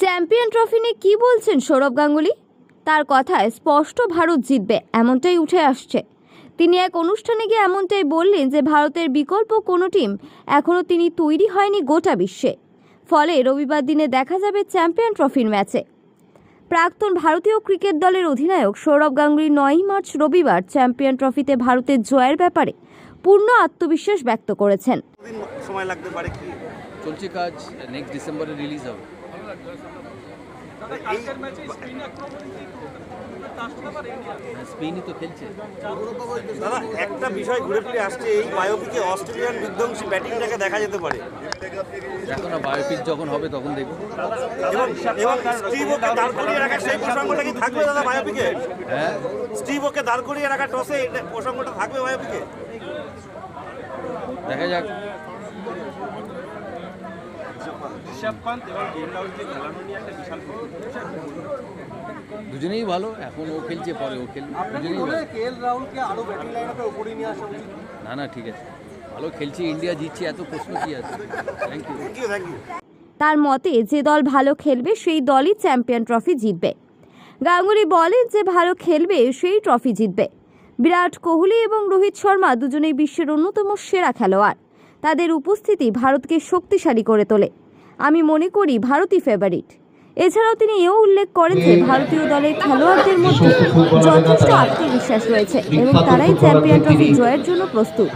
Champion trophy নিয়ে কী বলছেন সৌরভ গাঙ্গুলি? তার কথায় স্পষ্ট ভারত জিতবে এমনটাই উঠে আসছে। তিনি এক অনুষ্ঠানে গিয়ে এমনটাই বললেন যে ভারতের বিকল্প কোনো টিম এখনও তিনি তৈরি হয়নি গোটা বিশ্বে। ফলে রবিবার দিনে দেখা যাবে চ্যাম্পিয়ন ট্রফির ম্যাচে। প্রাক্তন ভারতীয় ক্রিকেট দলের অধিনায়ক সৌরভ গাঙ্গুলি নয়ই মার্চ রবিবার চ্যাম্পিয়ন ট্রফিতে ভারতের জয়ের ব্যাপারে পূর্ণ আত্মবিশ্বাস ব্যক্ত করেছেন। সময় লাগতে পারে কি? চলছে কাজ নেক্সট ডিসেম্বরে রিলিজ হবে। তো খেলছে। দাদা একটা বিষয় ঘুরে ফিরে আসছে এই বায়োপিকে অস্ট্রেলিয়ান বিধ্বংসী ব্যাটিংটাকে দেখা যেতে পারে। দেখো না বায়োপিক যখন হবে তখন দেখব। এবং এবং স্টিভ ওকে দাঁড় করিয়ে রাখা সেই প্রসঙ্গটা কি থাকবে দাদা বায়োপিকে? হ্যাঁ। স্টিভ ওকে দাঁড় করিয়ে রাখা টসে এটা প্রসঙ্গটা থাকবে বায়োপিকে? দেখা যাক। দুজনেই ভালো এখন ও খেলছে পরে ও খেলবে। দুজনেই ভালো। কেএল রাহুলকে আরও ব্যাটিং লাইন উপরে নিয়ে আসা উচিত? না না ঠিক আছে। ভালো খেলছে ইন্ডিয়া জিতছে এত প্রশ্ন কি আছে? Thank you thank you thank you তার মতে যে দল ভালো খেলবে সেই দলই চ্যাম্পিয়ন ট্রফি জিতবে। গাঙ্গুলি বলেন যে ভালো খেলবে সেই ট্রফি জিতবে। বিরাট কোহলি এবং রোহিত শর্মা দুজনেই বিশ্বের অন্যতম সেরা খেলোয়াড়। তাদের উপস্থিতি ভারতকে শক্তিশালী করে তোলে। আমি মনে করি ভারতই ফেভারিট এছাড়াও তিনি এও উল্লেখ করেন যে ভারতীয় দলের খেলোয়াড়দের মধ্যে যথেষ্ট আত্মবিশ্বাস রয়েছে এবং তারাই চ্যাম্পিয়ন ট্রফি জয়ের জন্য প্রস্তুত।